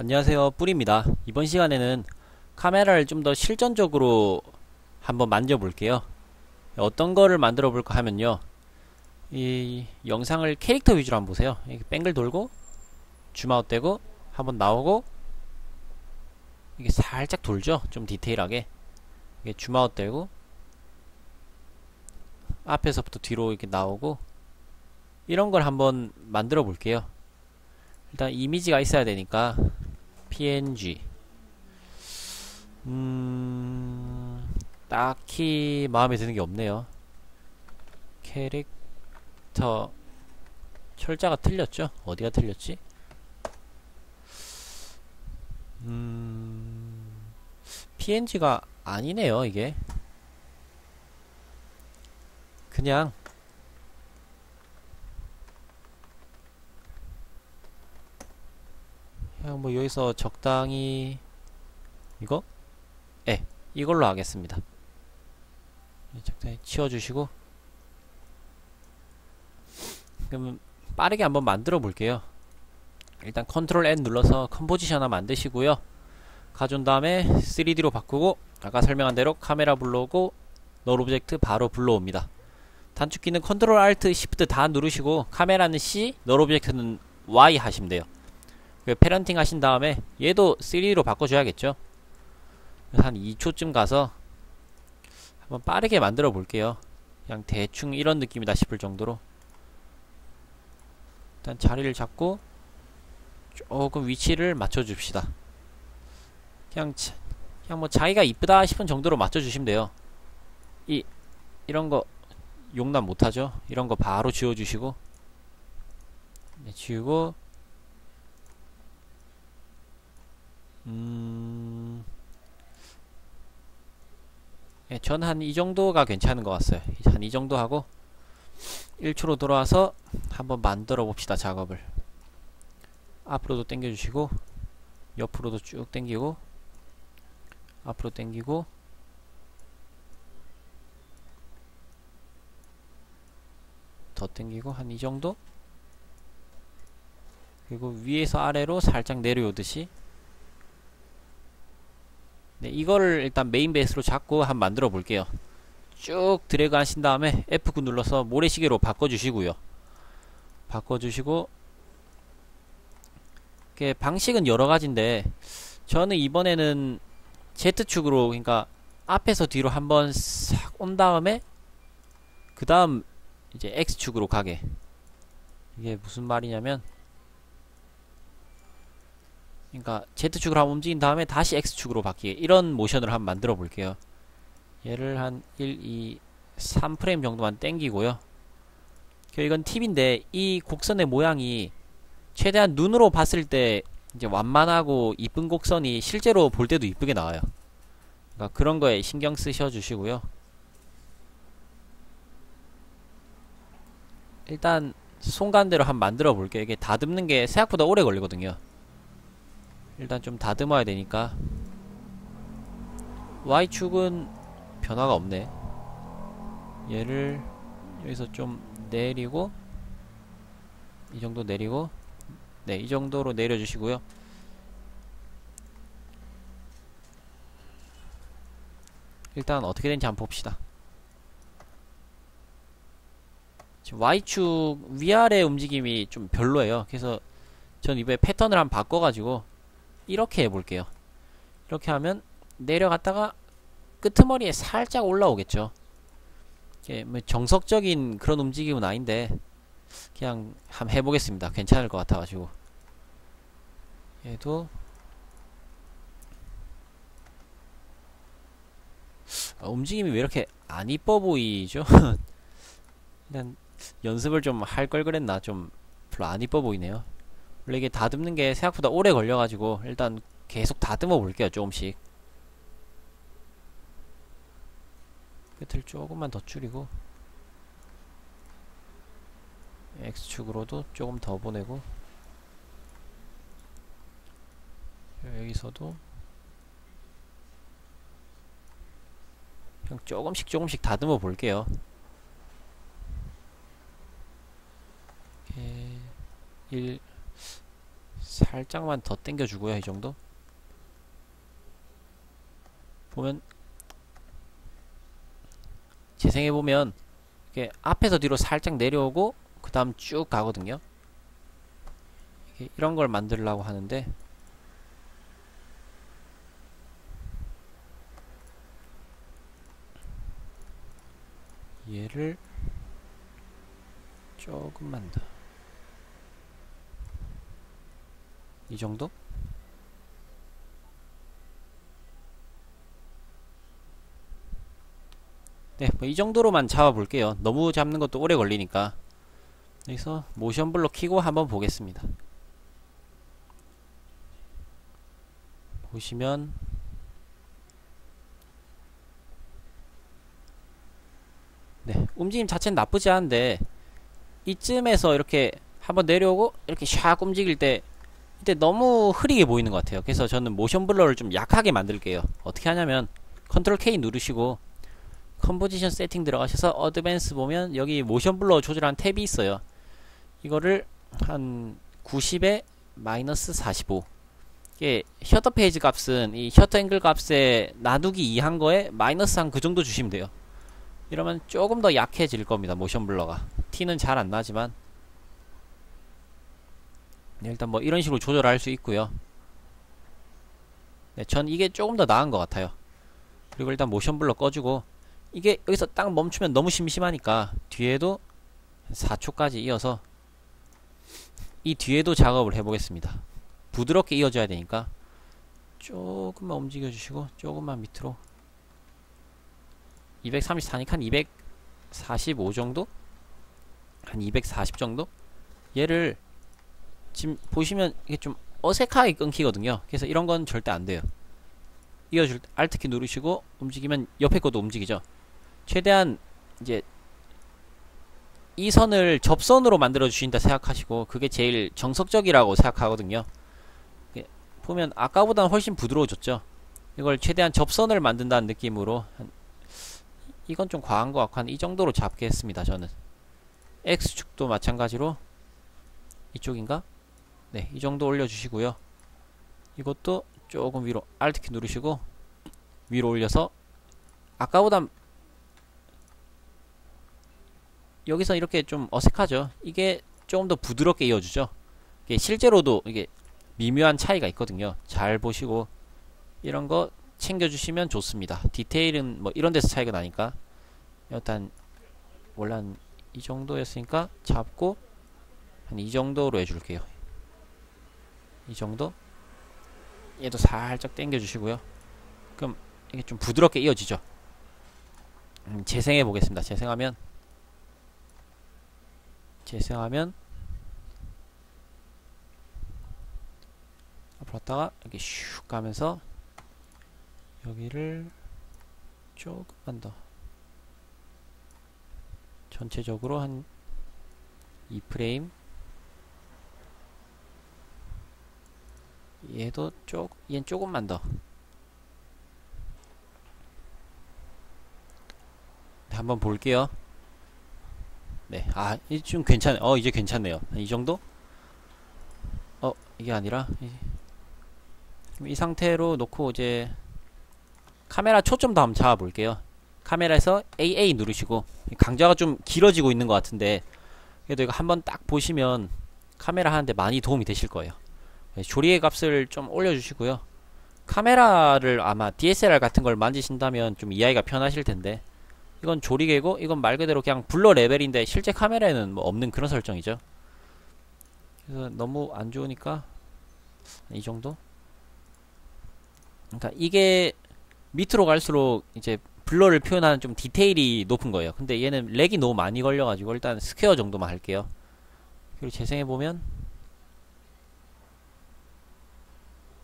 안녕하세요. 뿌리입니다. 이번 시간에는 카메라를 좀 더 실전적으로 한번 만져볼게요. 어떤 거를 만들어 볼까 하면요. 이 영상을 캐릭터 위주로 한번 보세요. 이렇게 뱅글 돌고 줌아웃 되고 한번 나오고 이게 살짝 돌죠? 좀 디테일하게. 이게 줌아웃 되고 앞에서부터 뒤로 이렇게 나오고 이런 걸 한번 만들어 볼게요. 일단 이미지가 있어야 되니까 png 음 딱히 마음에 드는 게 없네요 캐릭터 철자가 틀렸죠? 어디가 틀렸지? 음 png가 아니네요 이게 그냥 그냥 뭐 여기서 적당히 이거? 예 이걸로 하겠습니다. 적당히 치워주시고. 그럼 빠르게 한번 만들어 볼게요. 일단 컨트롤 N 눌러서 컴포지션 하나 만드시고요. 가져온 다음에 3D로 바꾸고 아까 설명한 대로 카메라 불러오고 널 오브젝트 바로 불러옵니다. 단축키는 컨트롤 시프트 다 누르시고 카메라는 C 널 오브젝트는 Y 하시면 돼요 그 패런팅 하신 다음에 얘도 3D로 바꿔줘야겠죠? 한 2초쯤 가서 한번 빠르게 만들어 볼게요. 그냥 대충 이런 느낌이다 싶을 정도로. 일단 자리를 잡고 조금 위치를 맞춰 줍시다. 그냥 자, 그냥 뭐 자기가 이쁘다 싶은 정도로 맞춰 주시면 돼요. 이 이런 거 용납 못하죠? 이런 거 바로 지워 주시고 네, 지우고 음... 예, 전한 이 정도가 괜찮은 것 같아요. 한 이 정도 하고 1초로 돌아와서 한번 만들어 봅시다 작업을. 앞으로도 당겨주시고 옆으로도 쭉 당기고 앞으로 당기고. 더 당기고 한 이 정도. 그리고 위에서 아래로 살짝 내려오듯이 네, 이거를 일단 메인 베이스로 잡고 한번 만들어 볼게요. 쭉 드래그 하신 다음에 F9 눌러서 모래시계로 바꿔주시고요. 바꿔주시고 방식은 여러 가지인데 저는 이번에는 Z축으로 그러니까 앞에서 뒤로 한번 싹 온 다음에 그 다음 이제 X축으로 가게 이게 무슨 말이냐면 그러니까 Z축으로 한번 움직인 다음에 다시 X축으로 바뀌게. 이런 모션을 한번 만들어 볼게요. 얘를 한 1, 2, 3프레임 정도만 땡기고요. 이건 팁인데 이 곡선의 모양이 최대한 눈으로 봤을 때 이제 완만하고 이쁜 곡선이 실제로 볼 때도 이쁘게 나와요. 그러니까 그런 거에 신경 쓰셔 주시고요. 일단 손간대로 한번 만들어 볼게요. 이게 다듬는 게 생각보다 오래 걸리거든요 일단 좀 다듬어야 되니까. Y축은 변화가 없네. 얘를 여기서 좀 내리고 이 정도 내리고 네 이 정도로 내려주시고요. 일단 어떻게 되는지 한번 봅시다. 지금 Y축 위아래 움직임이 좀 별로예요. 그래서 전 이번에 패턴을 한번 바꿔가지고 이렇게 해볼게요. 이렇게 하면 내려갔다가 끄트머리에 살짝 올라오겠죠. 뭐 정석적인 그런 움직임은 아닌데 그냥 한번 해보겠습니다. 괜찮을 것 같아가지고. 얘도 아, 움직임이 왜 이렇게 안 이뻐 보이죠? 일단 연습을 좀 할 걸 그랬나? 좀 별로 안 이뻐 보이네요 원래 이게 다듬는 게 생각보다 오래 걸려가지고 일단 계속 다듬어 볼게요 조금씩. 끝을 조금만 더 줄이고 X축으로도 조금 더 보내고 여기서도 그냥 조금씩 조금씩 다듬어 볼게요. 이렇게 1 살짝만 더 당겨주고요 이 정도 보면 재생해보면 이게 앞에서 뒤로 살짝 내려오고 그 다음 쭉 가거든요 이런 걸 만들려고 하는데 얘를 조금만 더. 이 정도? 네, 뭐 이 정도로만 잡아볼게요. 너무 잡는 것도 오래 걸리니까. 여기서 모션 블록 키고 한번 보겠습니다. 보시면 네, 움직임 자체는 나쁘지 않은데 이쯤에서 이렇게 한번 내려오고 이렇게 샥 움직일 때이 때 너무 흐리게 보이는 것 같아요. 그래서 저는 모션 블러를 좀 약하게 만들게요. 어떻게 하냐면 컨트롤 K 누르시고 컴포지션 세팅 들어가셔서 어드밴스 보면 여기 모션 블러 조절한 탭이 있어요. 이거를 한 90에 마이너스 45 이게 셔터 페이지 값은 이 셔터 앵글 값에 나누기 2 한 거에 마이너스 한 그 정도 주시면 돼요. 이러면 조금 더 약해질 겁니다. 모션 블러가. 티는 잘 안 나지만 네, 일단 뭐 이런 식으로 조절할 수 있고요. 네, 전 이게 조금 더 나은 것 같아요. 그리고 일단 모션 블러 꺼주고 이게 여기서 딱 멈추면 너무 심심하니까 뒤에도 4초까지 이어서 이 뒤에도 작업을 해보겠습니다. 부드럽게 이어져야 되니까 조금만 움직여 주시고 조금만 밑으로 234니까 한 245 정도? 한 240 정도? 얘를 지금 보시면 이게 좀 어색하게 끊기거든요. 그래서 이런 건 절대 안 돼요. 이어줄 때 Alt키 누르시고 움직이면 옆에 것도 움직이죠. 최대한 이제 이 선을 접선으로 만들어 주신다 생각하시고 그게 제일 정석적이라고 생각하거든요. 보면 아까보다는 훨씬 부드러워졌죠. 이걸 최대한 접선을 만든다는 느낌으로 이건 좀 과한 것 같고 한 이 정도로 잡게 했습니다. 저는 X축도 마찬가지로 이쪽인가? 네, 이 정도 올려주시고요. 이것도 조금 위로 Alt키 누르시고 위로 올려서 아까보다 여기서 이렇게 좀 어색하죠. 이게 조금 더 부드럽게 이어주죠. 이게 실제로도 이게 미묘한 차이가 있거든요. 잘 보시고 이런 거 챙겨주시면 좋습니다. 디테일은 뭐 이런 데서 차이가 나니까 일단 원래 한 이 정도였으니까 잡고 한 이 정도로 해줄게요. 이 정도 얘도 살짝 당겨 주시고요. 그럼 이게 좀 부드럽게 이어지죠. 음, 재생해 보겠습니다. 재생하면 재생하면 앞으로 왔다가 이렇게 슉 가면서 여기를 조금만 더 전체적으로 한 2프레임 얘도 쪽, 얘는 조금만 더 네, 한번 볼게요 네, 아, 좀 괜찮네. 어, 이제 괜찮네요. 이 정도? 어, 이게 아니라, 이, 이 상태로 놓고 이제, 카메라 초점 도 한번 잡아볼게요. 카메라에서 AA 누르시고, 강좌가 좀 길어지고 있는 것 같은데, 그래도 이거 한번 딱 보시면, 카메라 하는데 많이 도움이 되실 거예요. 네, 조리의 값을 좀 올려주시고요. 카메라를 아마 DSLR 같은 걸 만지신다면 좀 이해하기가 편하실 텐데, 이건 조리개고 이건 말 그대로 그냥 블러 레벨인데 실제 카메라에는 뭐 없는 그런 설정이죠. 그래서 너무 안 좋으니까 이 정도? 그러니까 이게 밑으로 갈수록 이제 블러를 표현하는 좀 디테일이 높은 거예요. 근데 얘는 렉이 너무 많이 걸려가지고 일단 스퀘어 정도만 할게요. 그리고 재생해보면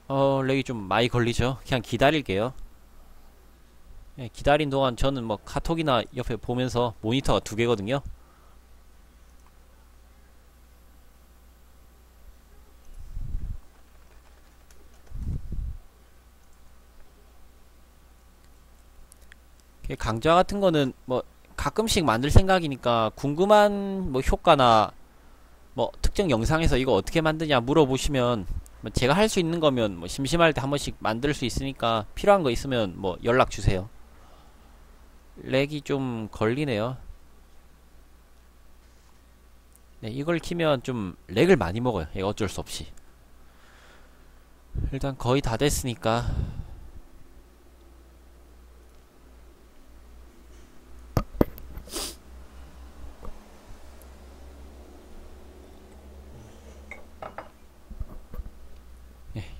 어 렉이 좀 많이 걸리죠 그냥 기다릴게요 예, 기다린 동안 저는 뭐 카톡이나 옆에 보면서 모니터가 두 개거든요. 강좌 같은 거는 뭐 가끔씩 만들 생각이니까 궁금한 뭐 효과나 뭐 특정 영상에서 이거 어떻게 만드냐 물어보시면 뭐 제가 할 수 있는 거면 뭐 심심할 때 한 번씩 만들 수 있으니까 필요한 거 있으면 뭐 연락 주세요. 렉이 좀 걸리네요. 네, 이걸 키면 좀 렉을 많이 먹어요. 예, 어쩔 수 없이. 일단 거의 다 됐으니까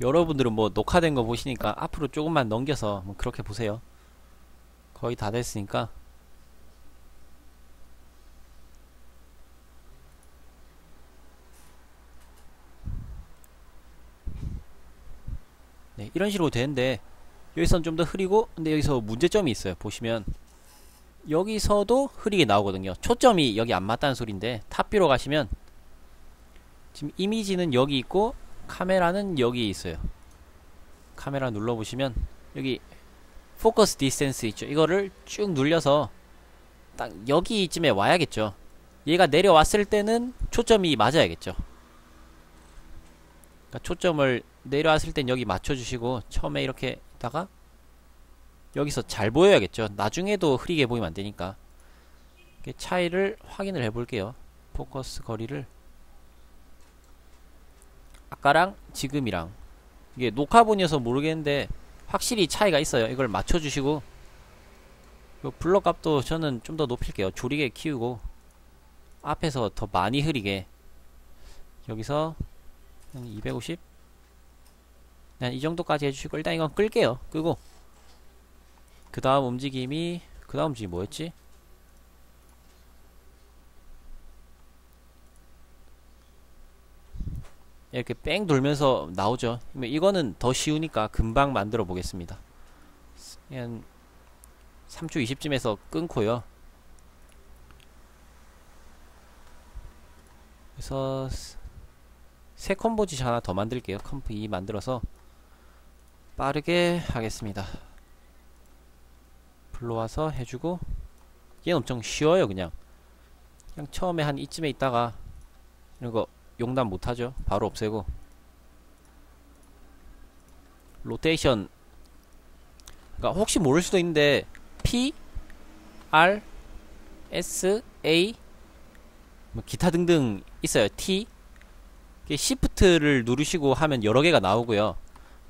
여러분들은 뭐 녹화된 거 보시니까 앞으로 조금만 넘겨서 뭐 그렇게 보세요. 거의 다 됐으니까 네, 이런 식으로 되는데 여기선 좀 더 흐리고 근데 여기서 문제점이 있어요. 보시면 여기서도 흐리게 나오거든요. 초점이 여기 안 맞다는 소리인데 탑뷰로 가시면 지금 이미지는 여기 있고 카메라는 여기 있어요. 카메라 눌러보시면 여기 포커스 디스텐스 있죠. 이거를 쭉 눌려서 딱 여기쯤에 와야겠죠. 얘가 내려왔을 때는 초점이 맞아야겠죠. 그러니까 초점을 내려왔을 땐 여기 맞춰주시고 처음에 이렇게 있다가 여기서 잘 보여야겠죠. 나중에도 흐리게 보이면 안 되니까. 차이를 확인을 해볼게요. 포커스 거리를 아까랑 지금이랑 이게 녹화본이어서 모르겠는데 확실히 차이가 있어요. 이걸 맞춰주시고 블럭 값도 저는 좀 더 높일게요. 조리게 키우고 앞에서 더 많이 흐리게 여기서 한 250? 이 정도까지 해주시고 일단 이건 끌게요. 끄고 그 다음 움직임이 그 다음 움직임이 뭐였지? 이렇게 뺑 돌면서 나오죠. 이거는 더 쉬우니까 금방 만들어 보겠습니다. 한 3초 20쯤에서 끊고요. 그래서 새 컴포지션 하나 더 만들게요. 컴프 2 만들어서 빠르게 하겠습니다. 불러와서 해주고 얘는 엄청 쉬워요 그냥 그냥 처음에 한 이쯤에 있다가 이거 용납 못하죠. 바로 없애고. 로테이션. 그러니까 혹시 모를 수도 있는데 P R S A 뭐 기타 등등 있어요. T. 시프트를 누르시고 하면 여러 개가 나오고요.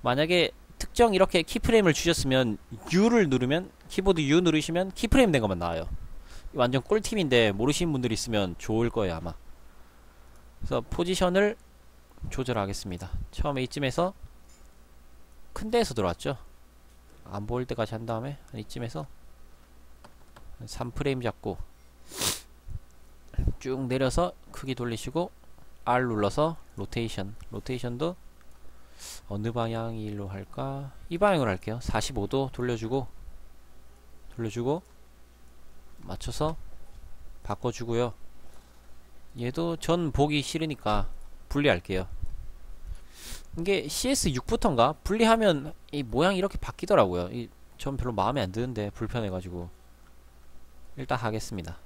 만약에 특정 이렇게 키프레임을 주셨으면 U를 누르면 키보드 U 누르시면 키프레임 된 것만 나와요. 완전 꿀팁인데 모르시는 분들 있으면 좋을 거예요 아마 그래서 포지션을 조절하겠습니다. 처음에 이쯤에서 큰 데에서 들어왔죠? 안 보일 때까지 한 다음에 한 이쯤에서 3프레임 잡고 쭉 내려서 크기 돌리시고 R 눌러서 로테이션. 로테이션도 어느 방향일로 할까? 이 방향으로 할게요. 45도 돌려주고 돌려주고 맞춰서 바꿔주고요 얘도 전 보기 싫으니까 분리할게요. 이게 CS6부터인가? 분리하면 이 모양이 이렇게 바뀌더라고요. 이, 전 별로 마음에 안 드는데 불편해가지고. 일단 하겠습니다.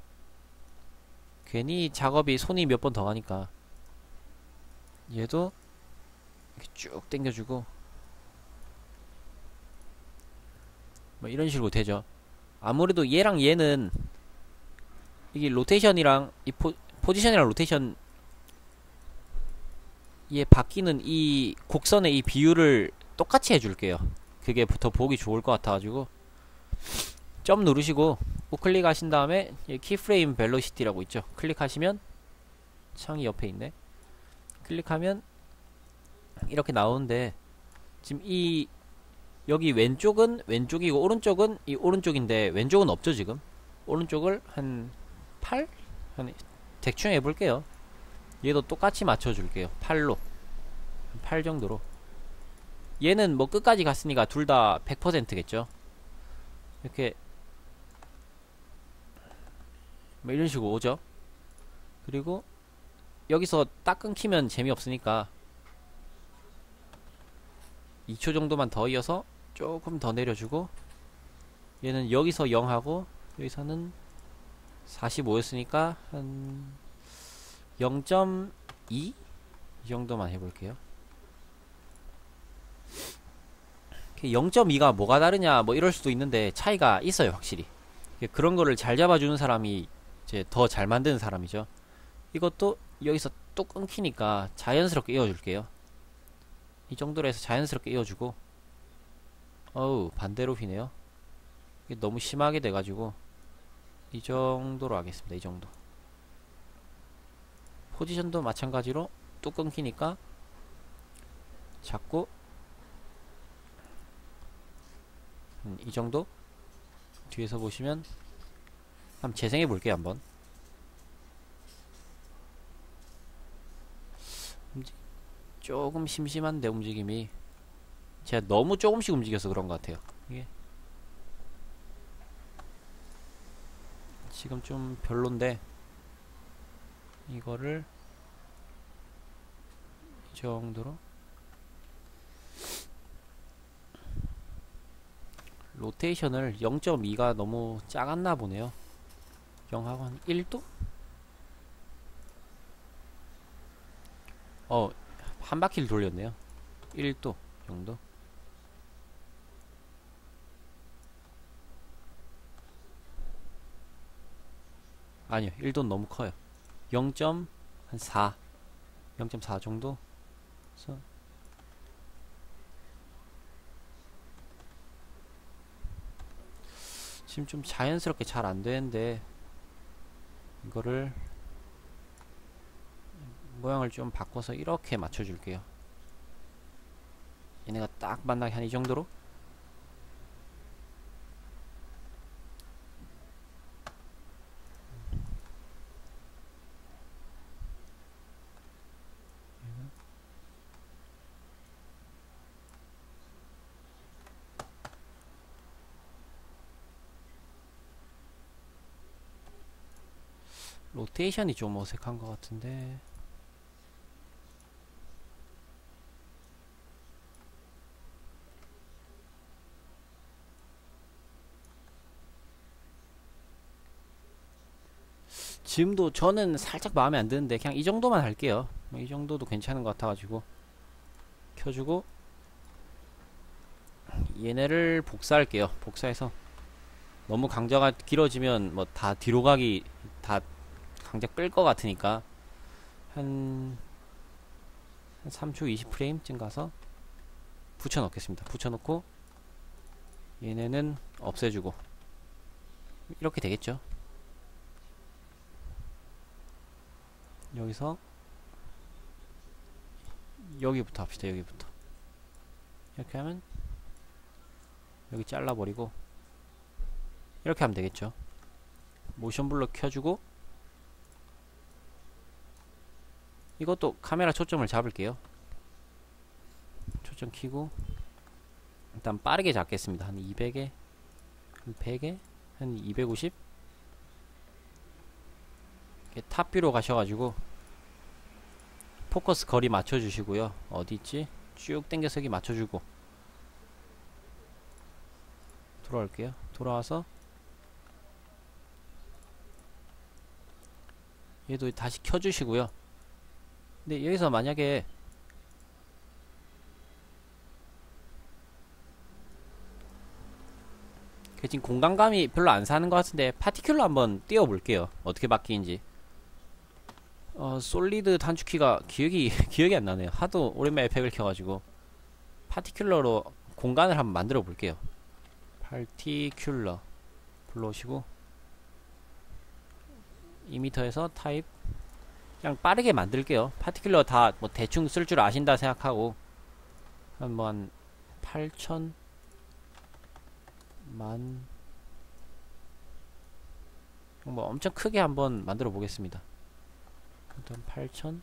괜히 작업이 손이 몇 번 더 가니까. 얘도 이렇게 쭉 당겨주고. 뭐 이런 식으로 되죠. 아무래도 얘랑 얘는 이게 로테이션이랑 이 포, 포지션이랑 로테이션 얘 바뀌는 이 곡선의 이 비율을 똑같이 해줄게요. 그게 더 보기 좋을 것 같아가지고. 점 누르시고 우클릭 하신 다음에 키프레임 벨로시티라고 있죠. 클릭하시면 창이 옆에 있네. 클릭하면 이렇게 나오는데 지금 이 여기 왼쪽은 왼쪽이고 오른쪽은 이 오른쪽인데 왼쪽은 없죠 지금? 오른쪽을 한 8? 한 대충 해볼게요. 얘도 똑같이 맞춰줄게요. 8로. 8 정도로. 얘는 뭐 끝까지 갔으니까 둘 다 100%겠죠? 이렇게. 뭐 이런 식으로 오죠? 그리고 여기서 딱 끊기면 재미없으니까 2초 정도만 더 이어서 조금 더 내려주고 얘는 여기서 0하고 여기서는 45였으니까 한 0.2? 이 정도만 해볼게요. 0.2가 뭐가 다르냐 뭐 이럴 수도 있는데 차이가 있어요 확실히. 그런 거를 잘 잡아주는 사람이 이제 더 잘 만드는 사람이죠. 이것도 여기서 또 끊기니까 자연스럽게 이어줄게요. 이 정도로 해서 자연스럽게 이어주고. 어우 반대로 휘네요. 너무 심하게 돼가지고 이 정도로 하겠습니다. 이 정도. 포지션도 마찬가지로 또 끊기니까 잡고 음, 이 정도? 뒤에서 보시면 한번 재생해 볼게요 한번. 조금 심심한데 움직임이. 제가 너무 조금씩 움직여서 그런 것 같아요. 이게 지금 좀 별론데 이거를 이 정도로 로테이션을 0.2가 너무 작았나 보네요. 0하고 한 1도? 어, 한 바퀴를 돌렸네요. 1도 정도 아니요 1도 너무 커요. 0.4 0.4 정도? 그래서 지금 좀 자연스럽게 잘 안되는데 이거를 모양을 좀 바꿔서 이렇게 맞춰줄게요. 얘네가 딱 만나게 한 이 정도로 로테이션이 좀 어색한 것 같은데. 지금도 저는 살짝 마음에 안 드는데 그냥 이 정도만 할게요. 이 정도도 괜찮은 것 같아가지고. 켜주고. 얘네를 복사할게요. 복사해서 너무 강자가 길어지면 뭐 다 뒤로 가기 다 강자 끌것 같으니까 한, 한 3초 20프레임쯤 가서 붙여넣겠습니다. 붙여놓고 얘네는 없애주고. 이렇게 되겠죠? 여기서 여기부터 합시다 여기부터. 이렇게 하면 여기 잘라버리고 이렇게 하면 되겠죠? 모션 블러 켜주고 이것도 카메라 초점을 잡을게요. 초점 키고 일단 빠르게 잡겠습니다. 한 200에 한 100에 한 250? 탑뷰로 가셔가지고 포커스 거리 맞춰주시고요. 어디있지? 쭉 당겨서 여기 맞춰주고 돌아올게요. 돌아와서 얘도 다시 켜주시고요 근데 여기서 만약에 지금 공간감이 별로 안 사는 것 같은데 파티큘러 한번 띄워볼게요. 어떻게 바뀌는지. 어, 솔리드 단축키가 기억이 기억이 안 나네요. 하도 오랜만에 팩을 켜가지고. 파티큘러로 공간을 한번 만들어 볼게요. 파티큘러. 불러오시고. 이미터에서 타입 그냥 빠르게 만들게요. 파티큘러 다 뭐 대충 쓸 줄 아신다 생각하고. 한번 8천 만. 뭐 엄청 크게 한번 만들어 보겠습니다. 일단 8천.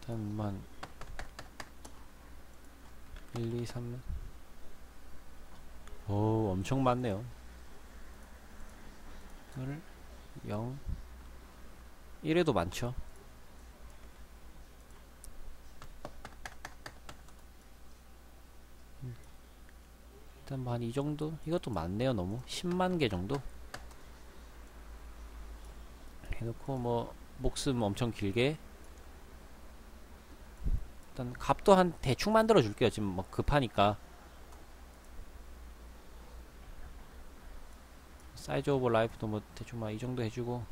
일단 만. 1, 2, 3오 엄청 많네요. 이거를 0 1에도 많죠. 일단 뭐 한 이 정도? 이것도 많네요 너무. 10만 개 정도? 해놓고 뭐 목숨 엄청 길게. 일단 값도 한 대충 만들어 줄게요. 지금 뭐 급하니까 사이즈 오브 라이프도 뭐 대충 막 이 정도 해주고.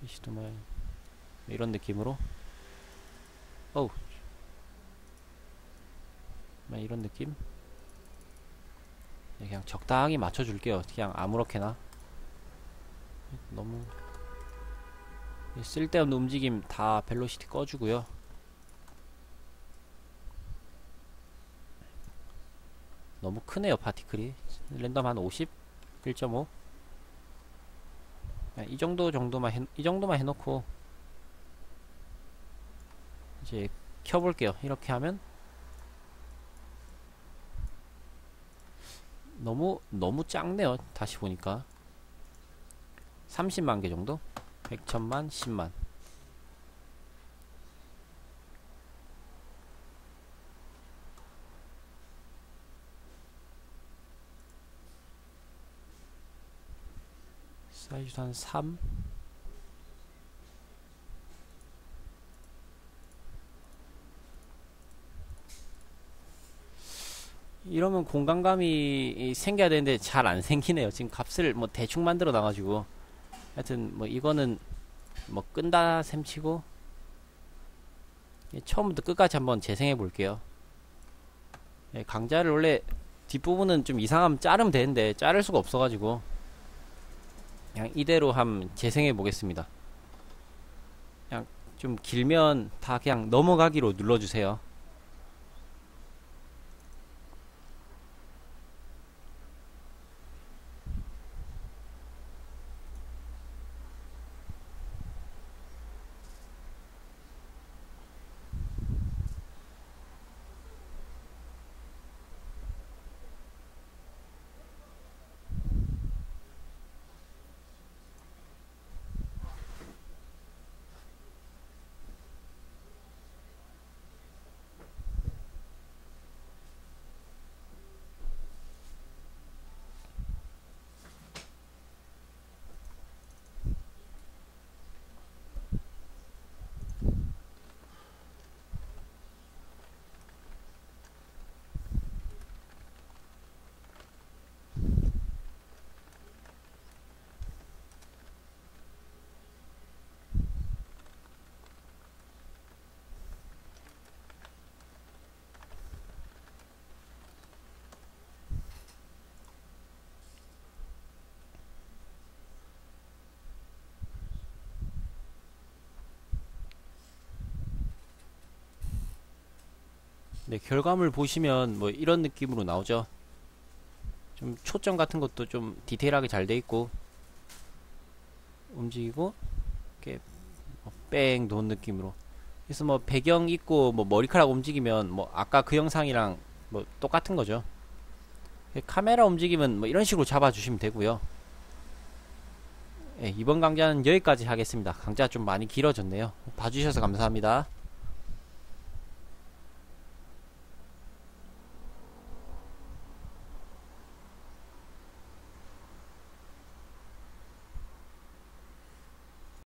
피시도 뭐 이런 느낌으로. 어우. 뭐 이런 느낌? 네, 그냥 적당히 맞춰줄게요. 그냥 아무렇게나. 너무. 쓸데없는 움직임 다 벨로시티 꺼주고요 너무 크네요 파티클이. 랜덤 한 50? 1.5? 이 정도 정도만 해, 이 정도만 해놓고 이제 켜볼게요. 이렇게 하면 너무 너무 작네요 다시 보니까. 30만 개 정도? 100천만 10만 한 3? 이러면 공간감이 생겨야 되는데 잘 안 생기네요. 지금 값을 뭐 대충 만들어 놔가지고 하여튼 뭐 이거는 뭐 끈다 셈치고 처음부터 끝까지 한번 재생해 볼게요. 예, 강자를 원래 뒷부분은 좀 이상하면 자르면 되는데 자를 수가 없어가지고 그냥 이대로 한번 재생해 보겠습니다. 그냥 좀 길면 다 그냥 넘어가기로 눌러주세요. 네, 결과물 보시면 뭐 이런 느낌으로 나오죠. 좀 초점 같은 것도 좀 디테일하게 잘 돼 있고 움직이고 이렇게 뺑 도는 느낌으로 그래서 뭐 배경 있고 뭐 머리카락 움직이면 뭐 아까 그 영상이랑 뭐 똑같은 거죠. 카메라 움직이면 뭐 이런 식으로 잡아주시면 되고요. 네, 이번 강좌는 여기까지 하겠습니다. 강좌 좀 많이 길어졌네요. 봐주셔서 감사합니다.